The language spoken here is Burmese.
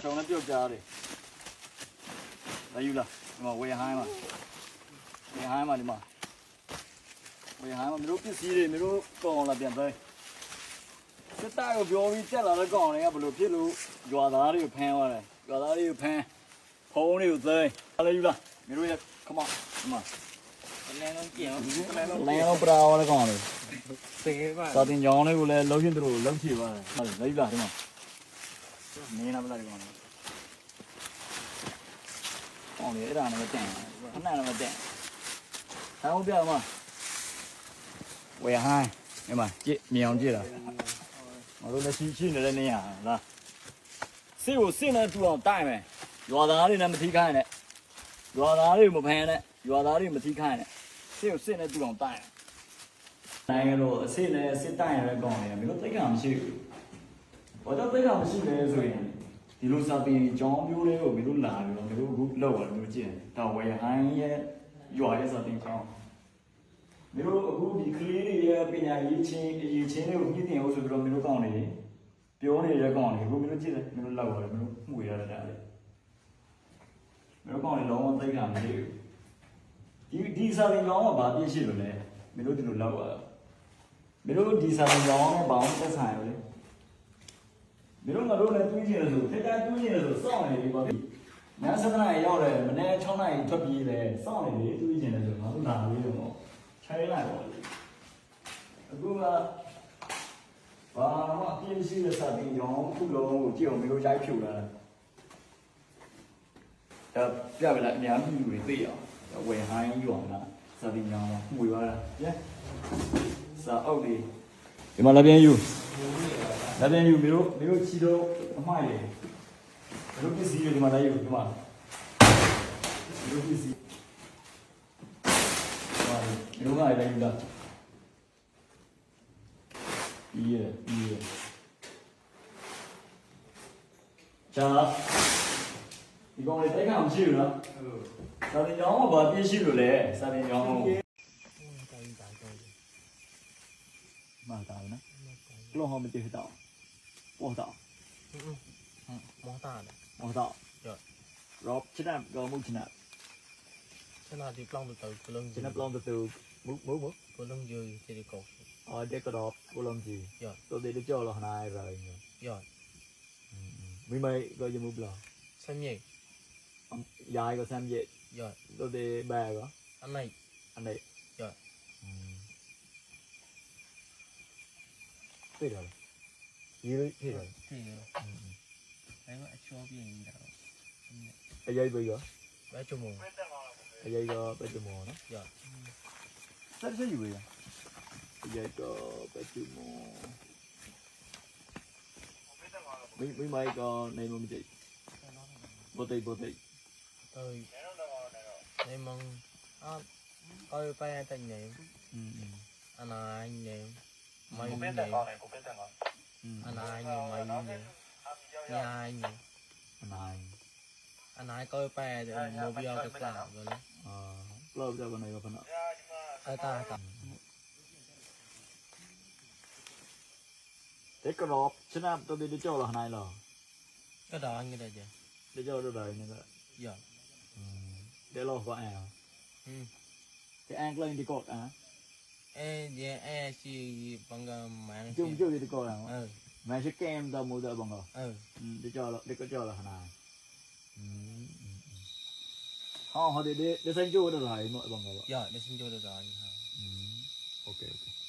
ရှောင်းနဲ့ပြုတ်ကြတယ်လာယူလာဒီမှာဝေဟိုင်းမှာဝေဟိုင်းမှာဒီမှာဝေဟိုင်းမှာမျိုးပစ္စည်းတွေမျိုးကောင်လာပြန်သွားစစ်သားကိုပြောပြီးတက်လာတဲ့ကောင်တွေကဘယ်လိုဖြစ်လို့ရွာသားတွေကိုဖမ်းသွားတယ်ရွာသားတွေကိုဖမ်းဖုံးတွေကိုသိမ်းလာယူလာမျိုးရဲ့ come on ဒီမှာလဲလုံးကျင်အောင်လဲလုံးလမ်းအောင်ပရာဝါတဲ့ကောင်တွေသေးပါစာတင်ကြောင်းလေးကိုလည်းလုံးချင်းသူတို့လုံးချပါဟုတ်တယ်လိုက်လာဒီမှာ နေနာမလားဒီကောင်လေးကောင်လေးအဲ့ဒါနဲ့မတန်အနှံ့နဲ့မတန်ဟောင်းပြမဝယ်ဟိုင်းဒီမှာကြည့်မြောင်ကြည့်လားမတို့လည်းရှိရှိနေတဲ့နေရလားစစ်ကိုစစ်နဲ့တူအောင်တိုက်မယ်ရွာသားတွေနဲ့မထိခိုင်းနဲ့ရွာသားတွေမဖမ်းနဲ့ရွာသားတွေမထိခိုင်းနဲ့စစ်ကိုစစ်နဲ့တူအောင်တိုက်မယ်နိုင်ငံတော်အစ်စ်နဲ့အစ်စ်တိုင်ရတဲ့ကောင်တွေကမင်းတို့သိက္ခာမရှိဘူး။ ဘာကြောင့်သိက္ခာမရှိလဲဆိုရင်ဒီလိုစာပေကြောင်းမျိုးလေးကိုမင်းတို့လာပြီးတော့မင်းတို့အခုလောက်ရတယ်မျိုးကြည့်တယ်။ဒါဝယ်ဟိုင်းရဲ့ရွာရဲ့စာပေကြောင်းမင်းတို့အခုဒီကလေးတွေရဲ့ပညာရေးချင်းအရေးချင်းတွေကိုညှိတင်အောင်ဆိုပြီးတော့မင်းတို့ကောင်းနေပြောနေတဲ့ကောင်တွေအခုမင်းတို့ကြည့်တယ်မင်းတို့လောက်ရတယ်မင်းတို့မှုရရတယ်လေ။မင်းတို့ကောင်တွေလုံးဝသိက္ခာမရှိဘူး။ဒီဒီစာပေကြောင်းကဘာပြည့်ရှိလို့လဲမင်းတို့ဒီလိုလောက်ရတာ။မင်းတို့ဒီစာပေကြောင်းနဲ့ဘာမှသက်ဆိုင်ရလေမင်း တို့ငါတို့လည်းတွေးကြည့်ရလို့တက်တာတွေးကြည့်ရလို့စောင့်နေပြီပါပြီည7နာရီရောက်တယ်မနေ့6နာရီထွက်ပြေးတယ်စောင့်နေလေတွေးကြည့်တယ်ဆိုငါတို့လာပြီးတော့ချိုင်းလိုက်ပါအခုကဘာမှအပြည့်ရှိတဲ့စာပေကြောင်းခုလုံးကိုကြည့်အောင်မင်းတို့ရိုက်ဖြူလာတာပြပြလိုက်အများကြီးလူတွေသိအောင်ဝယ်ဟိုင်းယူအောင်လားစာပေကြောင်းမှုရတာညစာအုပ်လေးဒီမှာလက်ပြန်ယူ လက်ပြန်ယူမျိုးမျိုးချီတော့အမှားလေမျိုးပစ္စည်းတွေဒီမှာလိုက်ယူဒီမှာမျိုးပစ္စည်းဟာမျိုးကလည်းယူလာဒီရဒီရချာဒီကောင်လေးတိုက်ခါမရှိဘူးနော်စာတင်ကြောင်းကဘာပြည့်ရှိလို့လဲစာတင်ကြောင်းကိုမှာတာနော်လောဟမတေတောက်ပေါ်တော 오다. 응. 응. 뭐다. 뭐다. 야. 롭 지나 거 무지나. 지나 đi plong từ từ cô lưng gì? Ciná từ từ mú mú mú. Cô lưng gì thì cột. Ờ để cái đó cô lưng gì? Dạ. Tôi đi được cho này rồi. Dạ. Mấy mấy gọi cho mú. Xem gì? Dài có xem gì? Dạ. Tôi bè có. Anh này. Anh này. Dạ. Tuyệt rồi. Yeri tiro. Tiro. Aywa shopping daw. Ayay ba yo? Bacho mo. Ayay ga bacho mo no? Ya. Sar sa yuwa. Ayay ga bacho mo. Mấy mấy mấy con này mong chị. Bố tì bố tì. Tôi. Này mong. À, tôi phải ăn tình niệm. Ừ. Anh là anh niệm. Mày. Cô này, cô biết tên. anai mày nhai anai anai coi pè để mua bia tập làm rồi đấy เริ่มจาจกวันไหนกับพนักไอตาตัเด็กกระรอบชนะตัวเดียวเจ้าหรอไหนหรอก็ดอนกันเลยเจ้าเดี๋ยวเจ้าได้นี่ก็ยอดเดี๋ยวเรอก็แอลจะแองเลยนดีกดอะ e chung chung đi coi nào. Ừ. Mà sẽ kem tao mua đỡ bongo ừ. ừ đi cho là đi có cho là hả nào. Họ họ đi để để xin chua được rồi mọi bongo dạ đi xin chua được rồi. Ừ, ok ok.